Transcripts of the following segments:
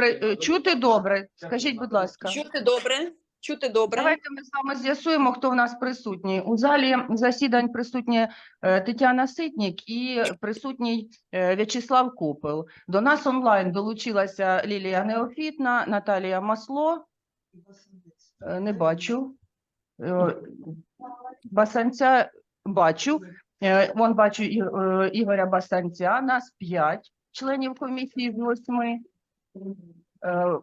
добре, е, чути добре. Скажіть, будь ласка. Чути добре? Чути добре? Давайте ми з вами з'ясуємо, хто в нас присутній. У залі засідань присутні е, Тетяна Ситнік і присутній е, В'ячеслав Купел. До нас онлайн долучилася Лілія Неофітна, Наталія Масло. Е, Не бачу. Е, Басанця бачу. Е, Вон бачу І- е, Ігоря Басанця. Нас п'ять членів комісії з восьми. Е,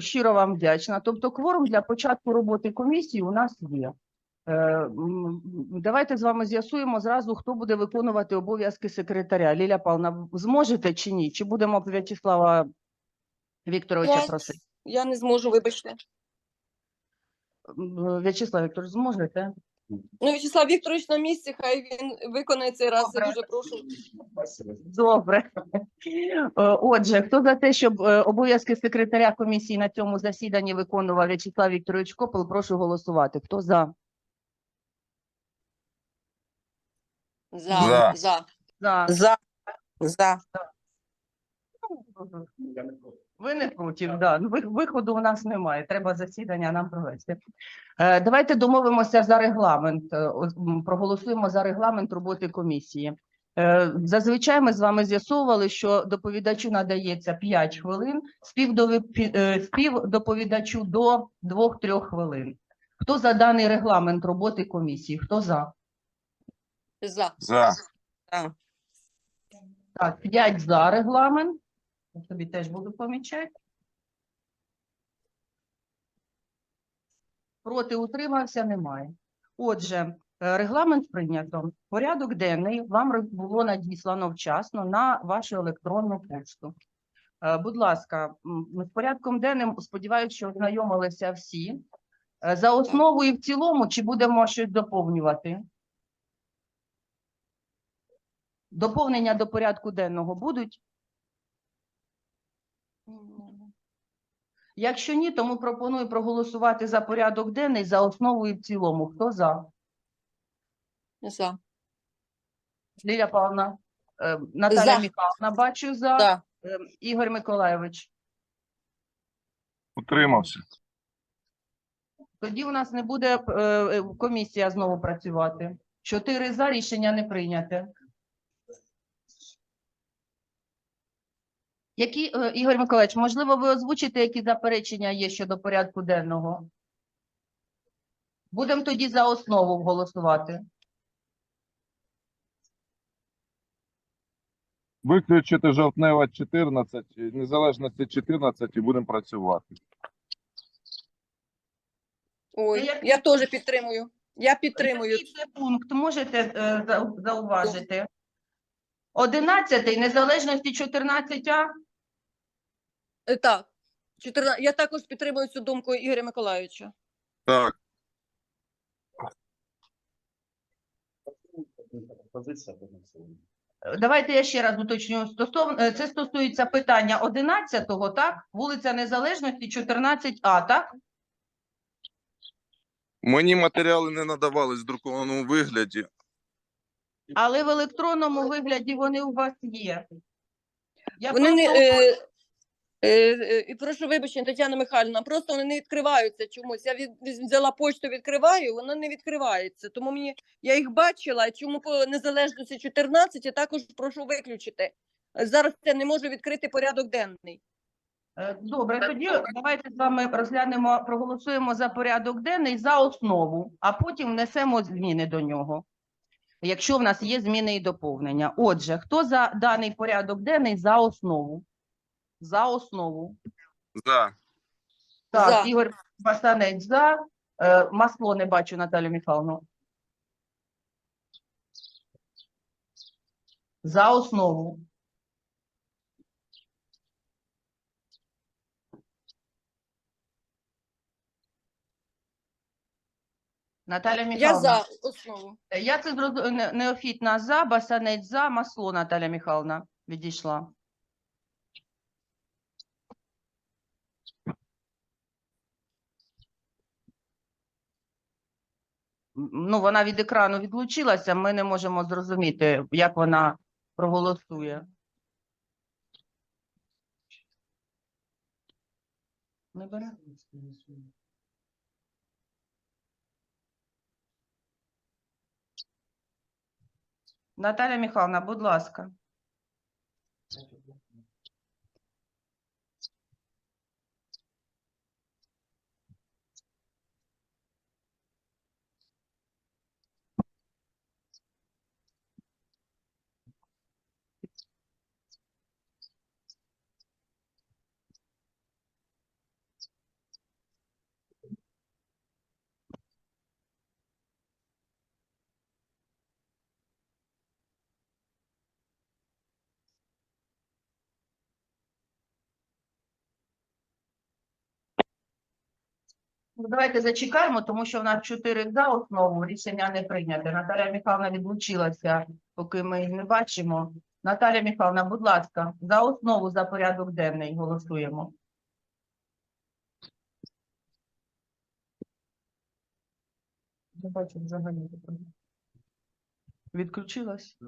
Щиро вам вдячна. Тобто, кворум для початку роботи комісії у нас є. Е, Давайте з вами з'ясуємо зразу, хто буде виконувати обов'язки секретаря. Ліля Павловна, зможете чи ні? Чи будемо В'ячеслава Вікторовича Я- просити? Я не зможу, вибачте. В'ячеслав Вікторович, зможете? Ну, Вячеслав Вікторович на місці, хай він виконає цей раз. Я Добре. дуже прошу. Добре. Е, Отже, хто за те, щоб е, обов'язки секретаря комісії на цьому засіданні виконував В'ячеслав Вікторович Копел, прошу голосувати. Хто за? За. За. За. За. За. За. Ви не проти, да. Ну, Виходу у нас немає. Треба засідання нам провести. Е, Давайте домовимося за регламент. е, Проголосуємо за регламент роботи комісії. Е, Зазвичай ми з вами з'ясовували, що доповідачу надається 5 хвилин, співдоповідачу до 2-3 хвилин. Хто за даний регламент роботи комісії? Хто за? За. За. За. Так, 5 за регламент. Я тобі теж буду помічати. Проти утримався немає. Отже, е, регламент прийнято. Порядок денний вам було надіслано вчасно на вашу електронну пошту. Е, Будь ласка, з порядком денним сподіваюся, що ознайомилися всі. Е, За основу і в цілому, чи будемо щось доповнювати? Доповнення до порядку денного будуть? Якщо ні, тому пропоную проголосувати за порядок денний за основу і в цілому. Хто за? За. Ліля Павловна, е, Наталя За. Михайловна, бачу за. За. Е, Ігор Миколайович. Утримався. Тоді у нас не буде е, е, комісія знову працювати. Чотири за рішення не прийняте. Які, е, Ігор Миколаївич, можливо, ви озвучите, які заперечення є щодо порядку денного? Будемо тоді за основу голосувати. Виключити жовтнева 14, незалежності 14 і будемо працювати. Ой, як- я теж підтримую. Я підтримую. Який це пункт можете е, за- зауважити? Одинадцятий, незалежності 14А? Е, Так. 14 Я також підтримую цю думку Ігоря Миколайовича. Так. Давайте я ще раз уточню. Стосовно е, це стосується питання 11-го, так? Вулиця Незалежності, 14А, так? Мені матеріали не надавались в друкованому вигляді. Але в електронному вигляді вони у вас є. Я Вони не просто- е, і прошу вибачення, Тетяна Михайлівна, просто вони не відкриваються чомусь. Я від, взяла почту, відкриваю, воно не відкривається. Тому мені я їх бачила. Чому по незалежності 14 я також прошу виключити. Зараз я не можу відкрити порядок денний. Е, Добре, тоді давайте з вами розглянемо, проголосуємо за порядок денний за основу, а потім внесемо зміни до нього. Якщо в нас є зміни і доповнення. Отже, хто за даний порядок денний за основу? За основу. За. Так, За. Ігор Басанець за. Е, Масло не бачу, Наталю Михайловну. За основу. Наталя Я Михайловна. за основу. Я це зрозу... не- неофітна за, Басанець за, Масло Наталя Михайловна відійшла. Ну, вона від екрану відлучилася, ми не можемо зрозуміти, як вона проголосує. Не бере? Наталя Михайловна, будь ласка. Давайте зачекаємо, тому що в нас чотири за основу, рішення не прийняте. Наталя Михайловна відлучилася, поки ми її не бачимо. Наталя Михайловна, будь ласка, за основу за порядок денний голосуємо. Не бачу взагалі. Відключилась?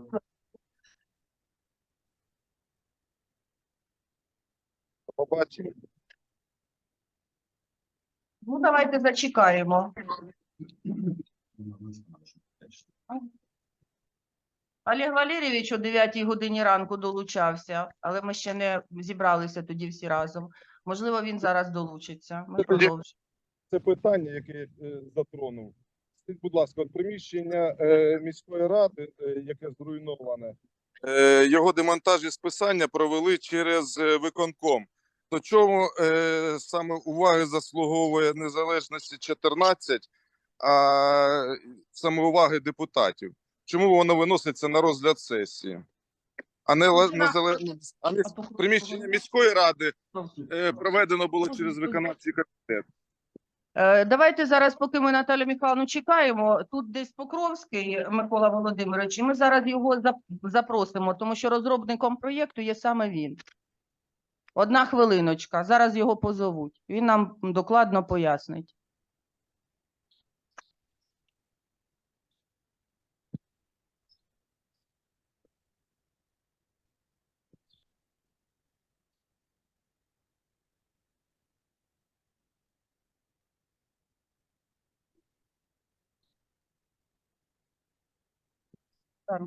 Побачимо. Ну, давайте зачекаємо. Олег Валерійович о 9 годині ранку долучався, але ми ще не зібралися тоді всі разом. Можливо, він зараз долучиться. Ми продовжимо. Це питання, яке я е, затронув. Скажіть, будь ласка, от приміщення е, міської ради, е, яке зруйноване, його демонтаж і списання провели через виконком. То чому е, саме уваги заслуговує незалежності 14, а саме уваги депутатів? Чому воно виноситься на розгляд сесії? А не Ну, а не приміщення міської ради е, проведено було через виконавчий комітет. Е, Давайте зараз, поки ми Наталю Михайловну чекаємо, тут десь Покровський Микола Володимирович, і ми зараз його запросимо, тому що розробником проєкту є саме він. Одна хвилиночка, зараз його позовуть. Він нам докладно пояснить.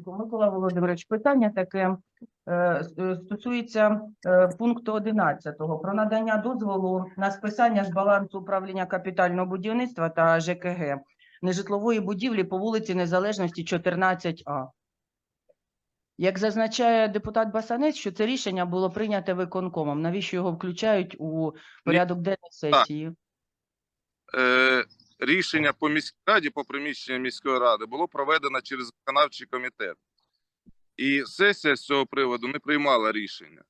Микола Володимирович, питання таке е, е, стосується е, пункту 11 про надання дозволу на списання з балансу управління капітального будівництва та ЖКГ нежитлової будівлі по вулиці Незалежності 14А. Як зазначає депутат Басанець, що це рішення було прийняте виконкомом. Навіщо його включають у порядок денний сесії? е, рішення по міській раді, по приміщенню міської ради, було проведено через виконавчий комітет. І сесія з цього приводу не приймала рішення.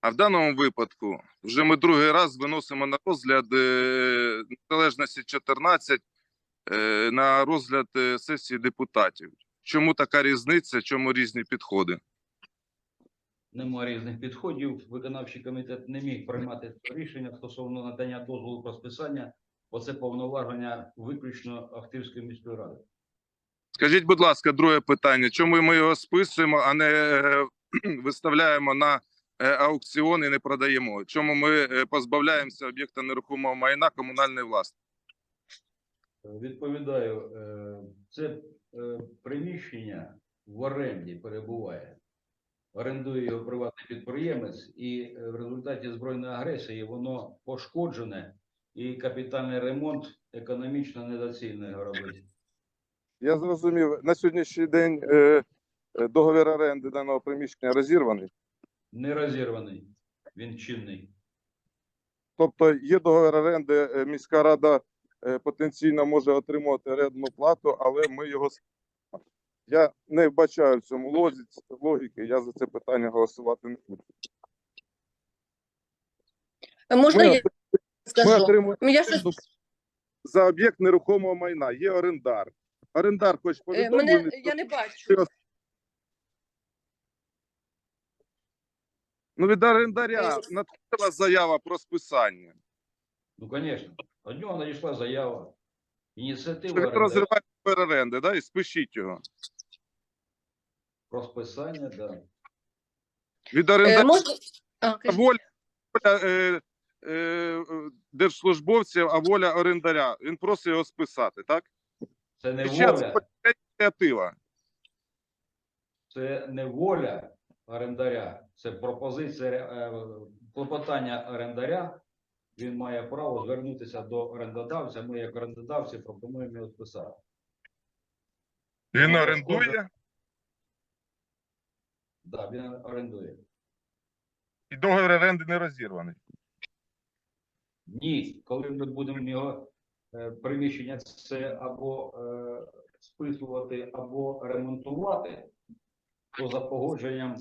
А в даному випадку вже ми другий раз виносимо на розгляд е, незалежності 14 е, на розгляд е, сесії депутатів. Чому така різниця? Чому різні підходи? Нема різних підходів. Виконавчий комітет не міг приймати рішення стосовно надання дозволу про списання, бо це повноваження виключно Ахтирської міської ради. Скажіть, будь ласка, друге питання. Чому ми його списуємо, а не е, виставляємо на е, аукціон і не продаємо? Чому ми е, позбавляємося об'єкта нерухомого майна комунальної власності? Відповідаю, це приміщення в оренді перебуває. Орендує його приватний підприємець, і в результаті збройної агресії воно пошкоджене, і капітальний ремонт економічно недоцільно його робити. Я зрозумів. На сьогоднішній день е, е, договір оренди даного приміщення розірваний. Не розірваний, він чинний. Тобто є договір оренди, е, міська рада е, потенційно може отримувати орендну плату, але ми його я не вбачаю в цьому логіки. Я за це питання голосувати не буду. Можна Ми, ми скажу? отримуємо Я щось за об'єкт нерухомого майна. Є орендар. Орендар хоч Е, повідомлений. Мене я не бачу. Ну від орендаря надходила заява про списання. Ну, звісно, від нього надійшла заява. Ініціатива він розриває договір да, і спишіть його. про списання, да. Від Е, орендаря Можна а, воля, воля, е, е, е, держслужбовців, а воля орендаря. Він просить його списати, так? Це не воля, це ініціатива. це не воля орендаря, це пропозиція е, клопотання орендаря. Він має право звернутися до орендодавця. Ми, як орендодавці, пропонуємо його списати. Він орендує Да, він орендує. і договір оренди не розірваний. Ні, коли ми будемо його е, приміщення це або е, списувати, або ремонтувати, то за погодженням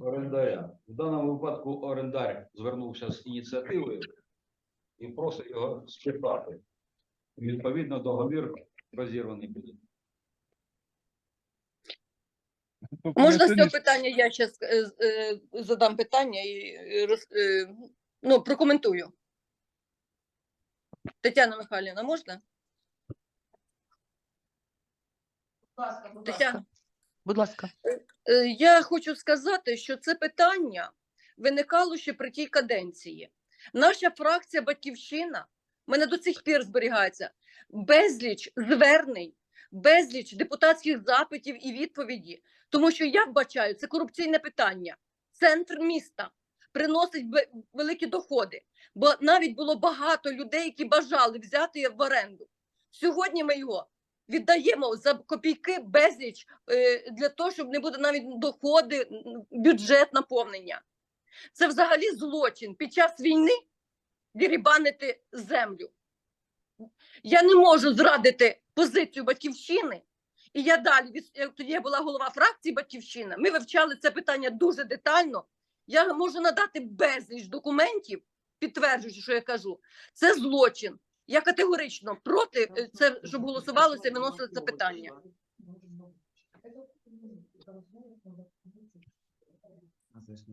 орендаря. В даному випадку орендар звернувся з ініціативою і просить його спитати. Відповідно, договір розірваний буде. Можна на з цього питання я зараз задам питання і е, роз, е, ну, прокоментую. Тетяна Михайлівна, можна? Тетяна. Будь ласка. Е, Я хочу сказати, що це питання виникало ще при тій каденції. Наша фракція Батьківщина в мене до цих пір зберігається безліч звернень, безліч депутатських запитів і відповіді, тому що я вбачаю це корупційне питання. Центр міста приносить великі доходи, бо навіть було багато людей, які бажали взяти в оренду. Сьогодні ми його віддаємо за копійки безліч е, для того, щоб не буде навіть доходи, бюджет наповнення. Це взагалі злочин під час війни дірібанити землю. Я не можу зрадити позицію батьківщини. І я далі тоді я була голова фракції Батьківщина. Ми вивчали це питання дуже детально. Я можу надати безліч документів, підтверджуючи, що я кажу. Це злочин. Я категорично проти е, це, щоб голосувалося і виносили це питання.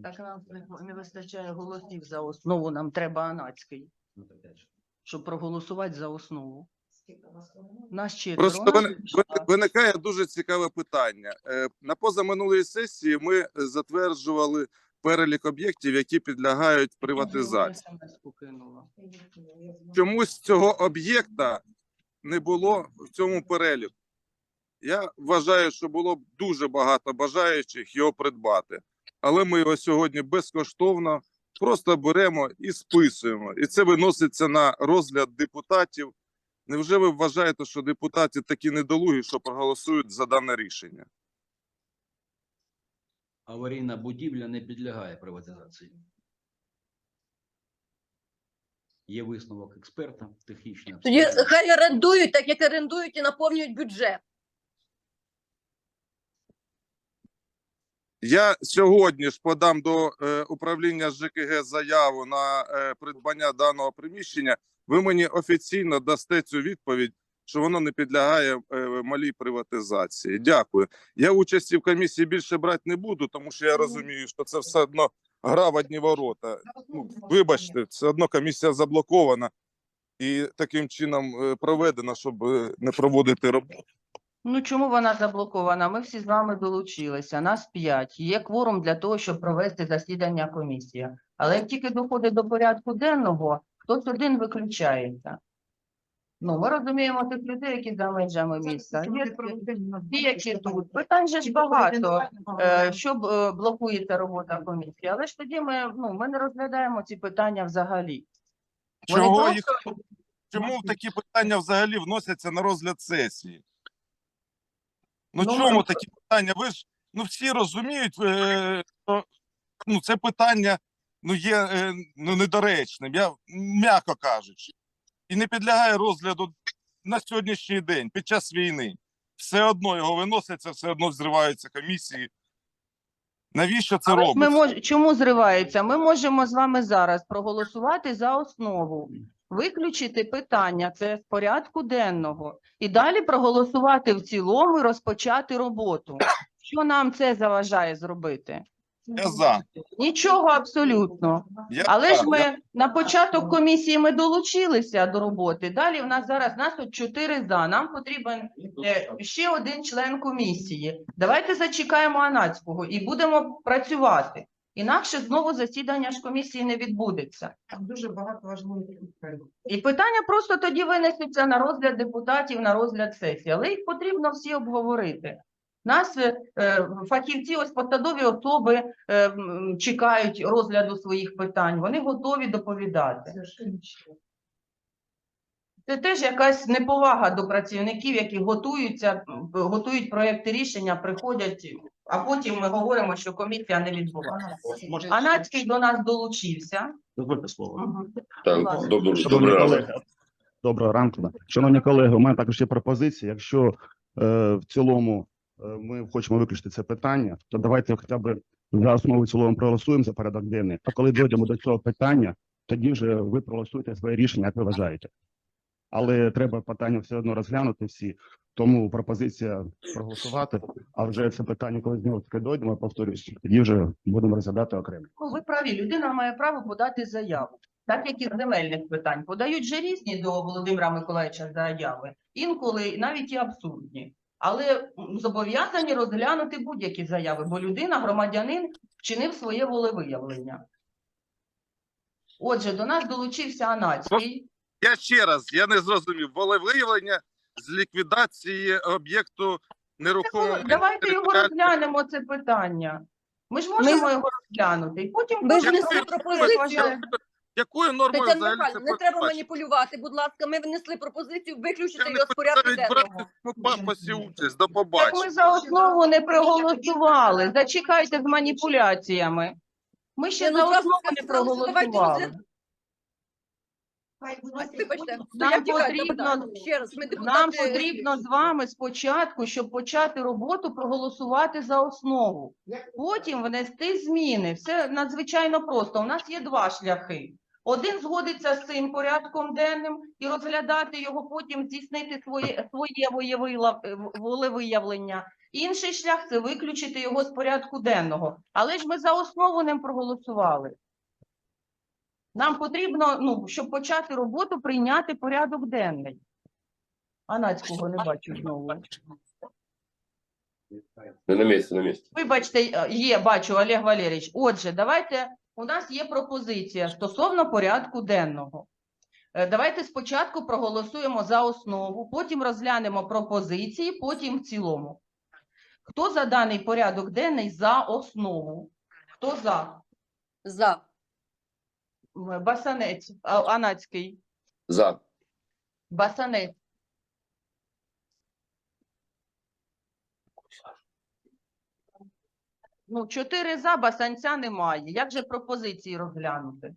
Так нам не- вистачає голосів за основу. Нам треба Анацький, Ну, щоб проголосувати за основу. Нас четверо. Просто виникає дуже цікаве питання. Е, На позаминулої сесії ми затверджували перелік об'єктів, які підлягають приватизації. Чомусь цього об'єкта не було в цьому переліку. Я вважаю, що було б дуже багато бажаючих його придбати, але ми його сьогодні безкоштовно просто беремо і списуємо. І це виноситься на розгляд депутатів. Невже ви вважаєте, що депутати такі недолугі, що проголосують за дане рішення? Аварійна будівля не підлягає приватизації. Є висновок експерта, технічна. Тоді хай орендують, так як орендують і наповнюють бюджет. Я сьогодні ж подам до е, управління ЖКГ заяву на е, придбання даного приміщення. Ви мені офіційно дасте цю відповідь, що воно не підлягає е, малій приватизації. Дякую. Я участі в комісії більше брати не буду, тому що я розумію, що це все одно гра в одні ворота. Ну, вибачте, все одно комісія заблокована і таким чином е, проведена, щоб е, не проводити роботу. Ну чому вона заблокована? Ми всі з вами долучилися. Нас п'ять. Є кворум для того, щоб провести засідання комісії. Але як тільки доходить до порядку денного, хтось один виключається. Ну, ми розуміємо тих людей, які за межами міста. Є ті, які тут. Питань же ж багато, е, що б, е, блокується робота комісії. Але ж тоді ми, ну, ми не розглядаємо ці питання взагалі. Вони Чого просто- їх чому такі питання взагалі вносяться на розгляд сесії? Ну, Ну, чому ми- такі питання? Ви ж ну всі розуміють, е, що ну, це питання ну, є е, ну, недоречним, я м'яко кажучи, і не підлягає розгляду на сьогоднішній день під час війни. Все одно його виносяться, все одно зриваються комісії. Навіщо це Але ж ми мож... Чому зривається? Ми можемо з вами зараз проголосувати за основу, виключити питання, це з порядку денного, і далі проголосувати в цілому і розпочати роботу. Що нам це заважає зробити? Я за. Нічого абсолютно. Я Але ж Я- ми на початок комісії ми долучилися до роботи. Далі в нас зараз нас от чотири за. Нам потрібен е, ще один член комісії. Давайте зачекаємо Анацького і будемо працювати. Інакше знову засідання ж комісії не відбудеться. Там дуже багато важливих питань. І питання просто тоді винесуться на розгляд депутатів, на розгляд сесії, але їх потрібно всі обговорити. Нас е, е, фахівці, ось посадові особи е, чекають розгляду своїх питань, вони готові доповідати. Це теж якась неповага до працівників, які готуються, готують проекти рішення, приходять, а потім ми говоримо, що комісія не відбулася. Анацький до нас долучився. Дозвольте слово. Так, Ладно. добре, добре доброго ранку. Шановні колеги, у мене також є пропозиція. Якщо е, в цілому ми хочемо виключити це питання, то давайте хоча б за основу цілому проголосуємо за порядок денний. А коли дійдемо до цього питання, тоді вже ви проголосуєте своє рішення, як ви вважаєте. Але треба питання все одно розглянути всі. Тому пропозиція проголосувати. А вже це питання, коли знову таки дойдемо, повторюсь, тоді вже будемо розглядати окремо. Ну, ви праві, людина має право подати заяву. Так як і земельних питань. Подають же різні до Володимира Миколаївича заяви, інколи навіть і абсурдні. Але зобов'язані розглянути будь-які заяви, бо людина, громадянин, вчинив своє волевиявлення. Отже, до нас долучився Анацький. Я ще раз, я не зрозумів. Волевиявлення з ліквідації об'єкту нерухомого. Давайте його розглянемо це питання. Ми ж можемо його розглянути. І потім Ми ж як пропозицію. Якою нормою Тетяна взагалі це не треба передбачено? маніпулювати, будь ласка. Ми внесли пропозицію виключити його з порядку денного. пафосі участь. До Так побачення. ми за основу не проголосували. Зачекайте з маніпуляціями. Ми ще ну, за будь ласка, основу не сказали, що давайте проголосували. розгляд- Вибачте, Нам я потрібно- запитаю. ще раз. Ми Нам потрібно з вами спочатку, щоб почати роботу, проголосувати за основу. Потім внести зміни. Все надзвичайно просто. У нас є два шляхи. Один згодиться з цим порядком денним і розглядати його, потім здійснити своє, своє волевиявлення. Інший шлях це виключити його з порядку денного. Але ж ми за основу не проголосували. Нам потрібно, ну, щоб почати роботу, прийняти порядок денний. Анацького не бачу знову. Не на місці, на місці. Вибачте, є, бачу, Олег Валерійович. Отже, давайте, у нас є пропозиція стосовно порядку денного. Е, Давайте спочатку проголосуємо за основу, потім розглянемо пропозиції, потім в цілому. Хто за даний порядок денний за основу? Хто за? За. Басанець, Анацький, За. Басанець. Ну, чотири за, басанця немає. Як же пропозиції розглянути?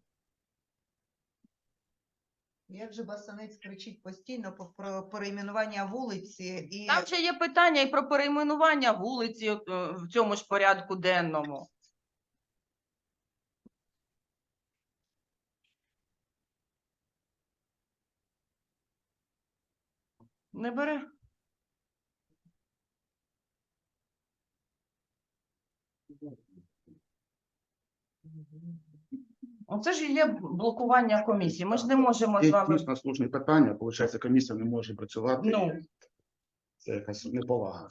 Як же Басанець кричить постійно по- про перейменування вулиці і Там ще є питання і про перейменування вулиці е, в цьому ж порядку денному. Не бере? Оце ж і є блокування комісії. Ми ж не можемо з вами. дійсно слушні питання. Виходить, комісія не може працювати. Ну. Це якась неповага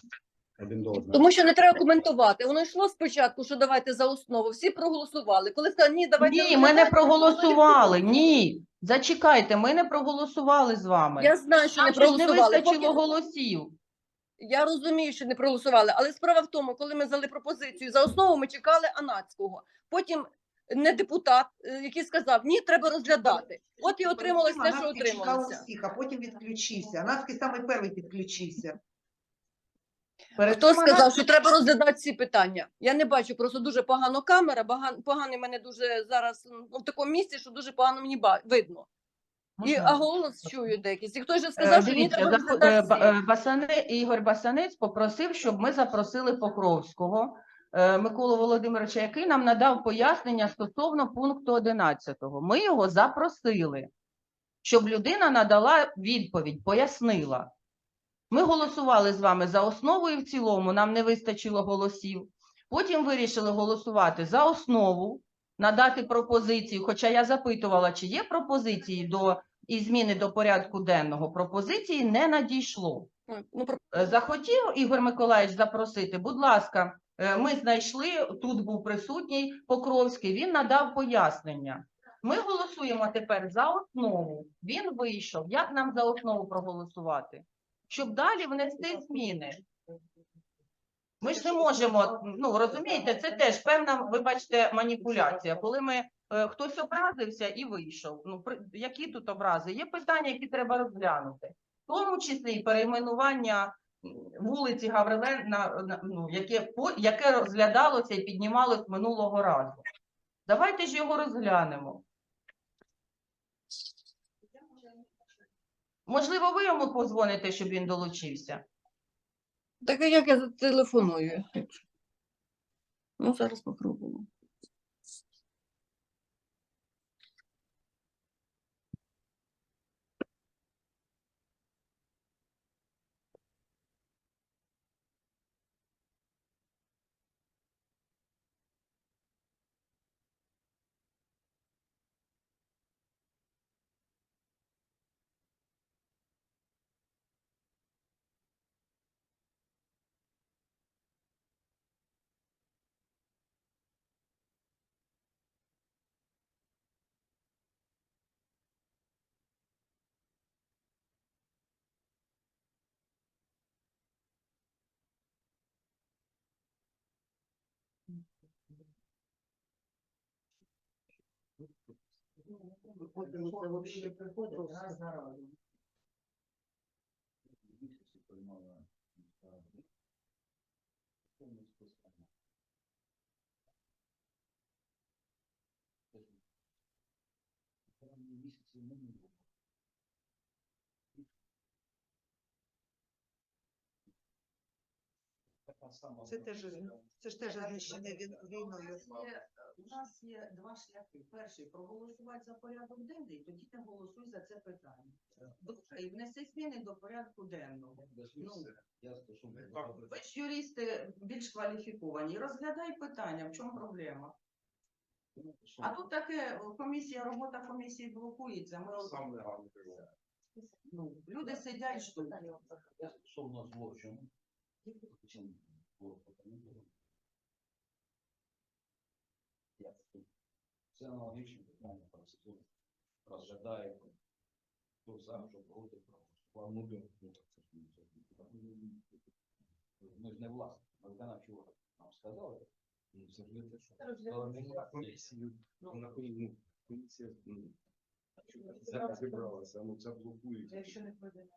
один до одного. Тому що не треба коментувати. Воно йшло спочатку, що давайте за основу. Всі проголосували. Коли сказали, ні, давайте. Ні, ми не проголосували. Ні. Зачекайте, ми не проголосували з вами. Я знаю, що не Нам ж не проголосували. вистачило Поки- голосів. Я розумію, що не проголосували, але справа в тому, коли ми взяли пропозицію за основу, ми чекали Анацького. Потім не депутат, е, який сказав, ні, треба розглядати. От і отрималось те, що отрималося. всіх, а потім відключився. Анацький саме перший підключився. Перед Хто сказав, що треба розглядати ці питання? Я не бачу, просто дуже погано камера, баган, поганий мене дуже зараз ну, в такому місці, що дуже погано мені ба- видно. І, а голос чую декийсь. І хтось же Е, сказав, що ні, Дивіться, е. Ба- е, Басане Ігор Басанець попросив, щоб ми запросили Покровського е, Миколу Володимировича, який нам надав пояснення стосовно пункту 11. Ми його запросили, щоб людина надала відповідь, пояснила. Ми голосували з вами за основу і в цілому, нам не вистачило голосів. Потім вирішили голосувати за основу, надати пропозицію, хоча я запитувала, чи є пропозиції до і зміни до порядку денного. Пропозиції не надійшло. Ну, Е, Захотів Ігор Миколаївич запросити, будь ласка, Е, Ми знайшли, тут був присутній Покровський, він надав пояснення. Ми голосуємо тепер за основу. Він вийшов. Як нам за основу проголосувати? Щоб далі внести зміни. Ми ж не можемо, ну розумієте, це теж певна, вибачте, маніпуляція. Коли ми е, хтось образився і вийшов. Ну при, які тут образи? Є питання, які треба розглянути, в тому числі і перейменування вулиці Гаврилен, на, на ну яке по яке розглядалося і піднімалось минулого разу. Давайте ж його розглянемо. Можливо, ви йому позвоните, щоб він долучився. Так як я зателефоную? Ну, зараз попробуємо. Місяці приймала раз Повне списання. Місяці не було. Така сама Це теж, це ж теж знищене він- війною. У нас є два шляхи. Перший проголосувати за порядок денний, тоді не голосуй за це питання. Другий внеси зміни до порядку денного. Ну, Ви ж юристи більш кваліфіковані. Розглядай питання, в чому проблема. А тут таке комісія, робота комісії блокується. Ми ну, люди сидять ждуть. Я стосовно злочину. Це аналогічне питання процедури. Розглядає, хто за, що проти. Ну, ну, це. Ми ж не власне, виконавчий орган. Нам сказали. Ну, це ж не те, що. Комісію, Ну. ну, зібралася, ну це блокується. Якщо не пройде.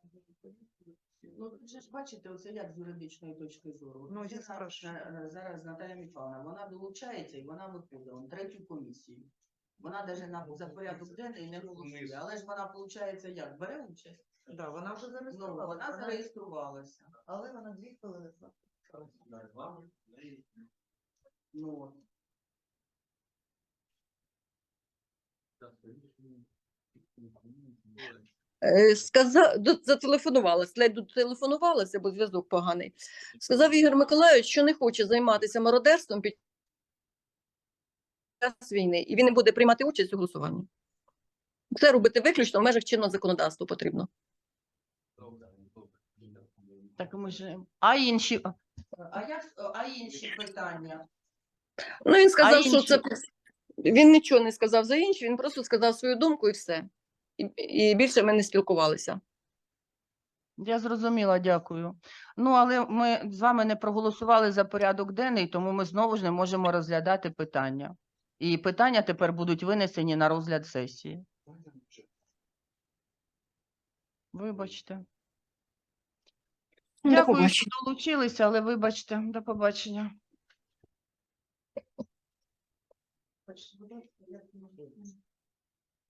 Ну, ви ж бачите, оце як з юридичної точки зору. Ну, я спрашиваю. е, е, Зараз Наталя Михайловна, вона долучається і вона виходить на третю комісію. Вона навіть на за порядок денний не голосує, але ж вона, виходить, як, бере участь? Да, вона вже Ну, зареєструвалася. вона зареєструвалася. Але вона дві хвилини. Ну, от. Е, Сказав, зателефонувалась, ледь дотелефонувалася, бо зв'язок поганий. Сказав Ігор Миколайович, що не хоче займатися мародерством під час війни, і він не буде приймати участь у голосуванні. Це робити виключно в межах чинного законодавства потрібно. Так ми ж. А інші. А як а інші питання? Ну, він сказав, А що це він нічого не сказав за інші, він просто сказав свою думку і все. І, більше ми не спілкувалися. Я зрозуміла, дякую. Ну, але ми з вами не проголосували за порядок денний, тому ми знову ж не можемо розглядати питання. І питання тепер будуть винесені на розгляд сесії. Вибачте. До Дякую, побачення. що долучилися, але вибачте, до побачення.